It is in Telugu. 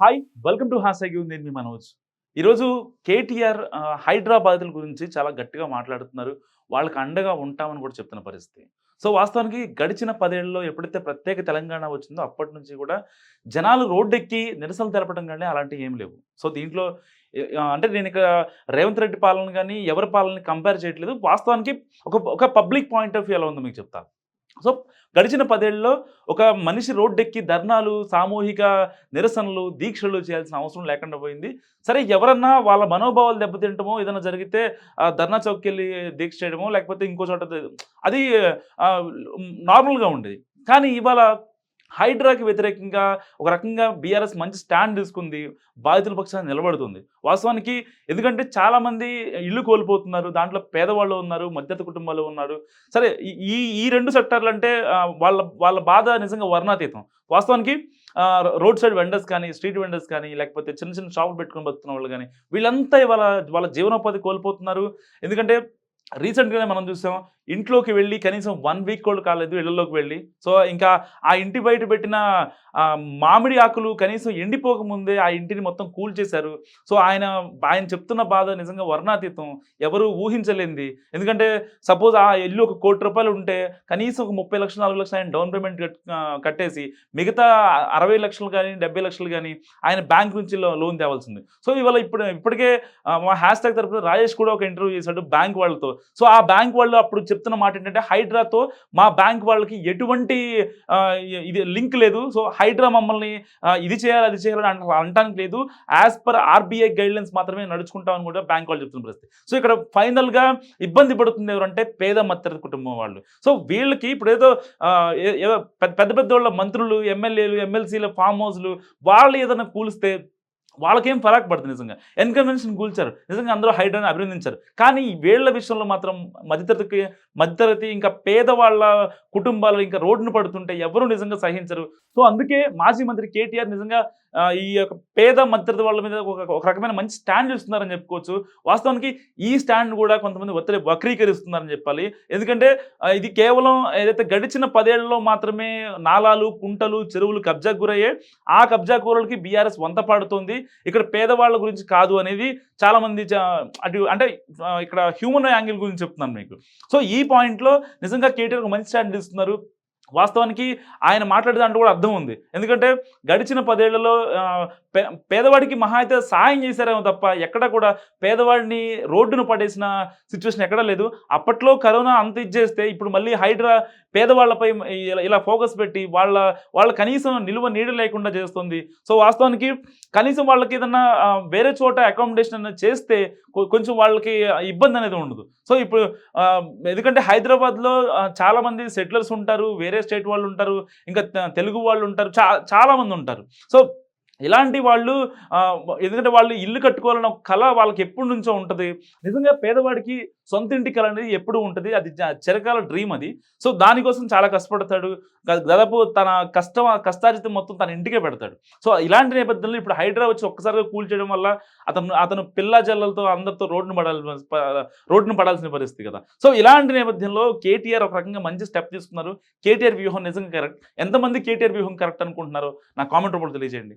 హాయ్ వెల్కమ్ టు హాసాగి నేను మీ మనోజ్ ఈరోజు కేటీఆర్ హైదరాబాద్ల గురించి చాలా గట్టిగా మాట్లాడుతున్నారు. వాళ్ళకి అండగా ఉంటామని కూడా చెప్తున్న పరిస్థితి. సో వాస్తవానికి గడిచిన పదేళ్ళలో ఎప్పుడైతే ప్రత్యేక తెలంగాణ వచ్చిందో అప్పటి నుంచి కూడా జనాలు రోడ్డెక్కి నిరసనలు తెలపడం కానీ అలాంటివి ఏం లేవు. సో దీంట్లో అంటే నేను ఇక్కడ రేవంత్ రెడ్డి పాలన కానీ ఎవరి పాలన కంపేర్ చేయట్లేదు. వాస్తవానికి ఒక ఒక పబ్లిక్ పాయింట్ ఆఫ్ వ్యూ ఎలా ఉందో మీకు చెప్తాను సో గడిచిన పదేళ్ళలో ఒక మనిషి రోడ్డెక్కి ధర్నాలు సామూహిక నిరసనలు దీక్షలు చేయాల్సిన అవసరం లేకుండా పోయింది. సరే ఎవరన్నా వాళ్ళ మనోభావాలు దెబ్బతింటమో ఏదైనా జరిగితే ఆ, ధర్నా చౌక్కి వెళ్ళి దీక్ష చేయడమో లేకపోతే ఇంకో చోట అది నార్మల్గా ఉండేది. కానీ ఇవాళ హైడ్రాకి వ్యతిరేకంగా ఒక రకంగా బీఆర్ఎస్ మంచి స్టాండ్ తీసుకుంది బాధితుల పక్షాన్ని నిలబడుతుంది. వాస్తవానికి ఎందుకంటే చాలామంది ఇల్లు కోల్పోతున్నారు దాంట్లో పేదవాళ్ళు ఉన్నారు మధ్యత కుటుంబాలు ఉన్నారు. సరే ఈ- ఈ ఈ రెండు సెక్టార్లు అంటే వాళ్ళ వాళ్ళ బాధ నిజంగా వర్ణాతీతం. వాస్తవానికి రోడ్ సైడ్ వెండర్స్ కానీ స్ట్రీట్ వెండర్స్ కానీ లేకపోతే చిన్న చిన్న షాపులు పెట్టుకొని బతుకున్న వాళ్ళు కానీ వీళ్ళంతా ఇవాళ వాళ్ళ జీవనోపాధి కోల్పోతున్నారు. ఎందుకంటే రీసెంట్గానే మనం చూసాం ఇంట్లోకి వెళ్ళి కనీసం వన్ వీక్ కూడా కాలేదు ఇళ్ళలోకి వెళ్ళి. సో ఇంకా ఆ ఇంటి బయట పెట్టిన మామిడి ఆకులు కనీసం ఎండిపోకముందే ఆ ఇంటిని మొత్తం కూల్ చేశారు. సో ఆయన ఆయన చెప్తున్న బాధ నిజంగా వర్ణాతీతం. ఎవరు ఊహించలేంది. ఎందుకంటే సపోజ్ ఆ ఇల్లు ఒక కోటి రూపాయలు ఉంటే కనీసం ఒక ముప్పై లక్షలు నాలుగు లక్షలు ఆయన డౌన్ పేమెంట్ కట్- కట్టేసి మిగతా అరవై లక్షలు కానీ డెబ్బై లక్షలు కానీ ఆయన బ్యాంక్ నుంచి లోన్ తేవాల్సింది. సో ఇవాళ ఇప్పుడు ఇప్పటికే మా హ్యాష్ ట్యాగ్ తరపున రాజేష్ కూడా ఒక ఇంటర్వ్యూ చేశాడు బ్యాంక్ వాళ్ళతో. సో ఆ బ్యాంక్ వాళ్ళు అప్పుడు చెప్తున్న మాట ఏంటంటే హైడ్రాతో మా బ్యాంక్ వాళ్ళకి ఎటువంటి ఇది లింక్ లేదు. సో హైడ్రా మమ్మల్ని ఇది చేయాలి అది చేయాలని అంటానికి లేదు. యాజ్ పర్ ఆర్బీఐ గైడ్లైన్స్ మాత్రమే నడుచుకుంటామని కూడా బ్యాంక్ వాళ్ళు చెప్తున్న పరిస్థితి. సో ఇక్కడ ఫైనల్గా ఇబ్బంది పడుతుంది ఎవరంటే పేద మధ్యతరగతి కుటుంబం వాళ్ళు. సో వీళ్ళకి ఇప్పుడు ఏదో పెద్ద పెద్ద వాళ్ళ మంత్రులు ఎమ్మెల్యేలు ఎమ్మెల్సీల ఫామ్ హౌస్లు వాళ్ళు ఏదైనా కూలిస్తే వాళ్ళకేం ఫరాక్ పడుతుంది నిజంగా. ఎన్కన్వెన్షన్ కూల్చారు నిజంగా అందరూ హైడ్రాని అభినందించారు. కానీ ఈ వీళ్ళ విషయంలో మాత్రం మధ్యతరగతి మధ్యతరగతి ఇంకా పేదవాళ్ళ కుటుంబాలు ఇంకా రోడ్డును పడుతుంటే ఎవరు నిజంగా సహించరు. సో అందుకే మాజీ మంత్రి కేటీఆర్ నిజంగా ఈ యొక్క పేద మద్దతు వాళ్ళ మీద ఒక రకమైన మంచి స్టాండ్ ఇస్తున్నారని చెప్పుకోవచ్చు. వాస్తవానికి ఈ స్టాండ్ కూడా కొంతమంది ఒత్తిడి వక్రీకరిస్తున్నారని చెప్పాలి. ఎందుకంటే ఇది కేవలం ఏదైతే గడిచిన పదేళ్ళలో మాత్రమే నాలాలు కుంటలు చెరువులు కబ్జాకు గురయ్యే ఆ కబ్జా కూరలకి బీఆర్ఎస్ వంత పాడుతోంది. ఇక్కడ పేదవాళ్ళ గురించి కాదు అనేది చాలామంది అటు అంటే ఇక్కడ హ్యూమన్ యాంగిల్ గురించి చెప్తున్నాను మీకు. సో ఈ పాయింట్లో నిజంగా కేటీఆర్ ఒక మంచి స్టాండ్ ఇస్తున్నారు. వాస్తవానికి ఆయన మాట్లాడే దాంట్లో కూడా అర్థం ఉంది. ఎందుకంటే గడిచిన పదేళ్ళలో పే- పేదవాడికి మహా అయితే సాయం చేశారేమో తప్ప ఎక్కడ కూడా పేదవాడిని రోడ్డును పడేసిన సిచ్యువేషన్ ఎక్కడా లేదు. అప్పట్లో కరోనా అంత ఇచ్చేస్తే ఇప్పుడు మళ్ళీ హైడ్రా పేదవాళ్ళపై ఇలా ఇలా ఫోకస్ పెట్టి వాళ్ళ వాళ్ళ కనీసం నిలువ నీడ లేకుండా చేస్తుంది. సో వాస్తవానికి కనీసం వాళ్ళకి ఏదన్నా వేరే చోట అకామిడేషన్ అనేది చేస్తే కొ- కొంచెం వాళ్ళకి ఇబ్బంది అనేది ఉండదు. సో ఇప్పుడు ఎందుకంటే హైదరాబాద్లో చాలామంది సెటిలర్స్ ఉంటారు వేరే స్టేట్ వాళ్ళు ఉంటారు ఇంకా తెలుగు వాళ్ళు ఉంటారు చా చాలా ఉంటారు. సో ఇలాంటి వాళ్ళు ఎందుకంటే వాళ్ళు ఇల్లు కట్టుకోవాలన్న కళ వాళ్ళకి ఎప్పటి నుంచో ఉంటుంది. నిజంగా పేదవాడికి సొంత ఇంటి కళ అనేది ఎప్పుడు ఉంటుంది? అది చిరకాల డ్రీమ్ అది. సో దానికోసం చాలా కష్టపడతాడు. దాదాపు తన కష్టం కష్టార్జితం మొత్తం తన ఇంటికే పెడతాడు. సో ఇలాంటి నేపథ్యంలో ఇప్పుడు హైడ్రా వచ్చి ఒక్కసారిగా కూల్చేయడం వల్ల అతను అతను పిల్ల జల్లలతో అందరితో రోడ్డును పడాలి రోడ్డును పడాల్సిన పరిస్థితి కదా. సో ఇలాంటి నేపథ్యంలో కేటీఆర్ ఒక రకంగా మంచి స్టెప్ తీసుకున్నారు. కేటీఆర్ వ్యూహం నిజంగా కరెక్ట్. ఎంతమంది కేటీఆర్ వ్యూహం కరెక్ట్ అనుకుంటున్నారో నా కామెంట్ రూపంలో తెలియజేయండి.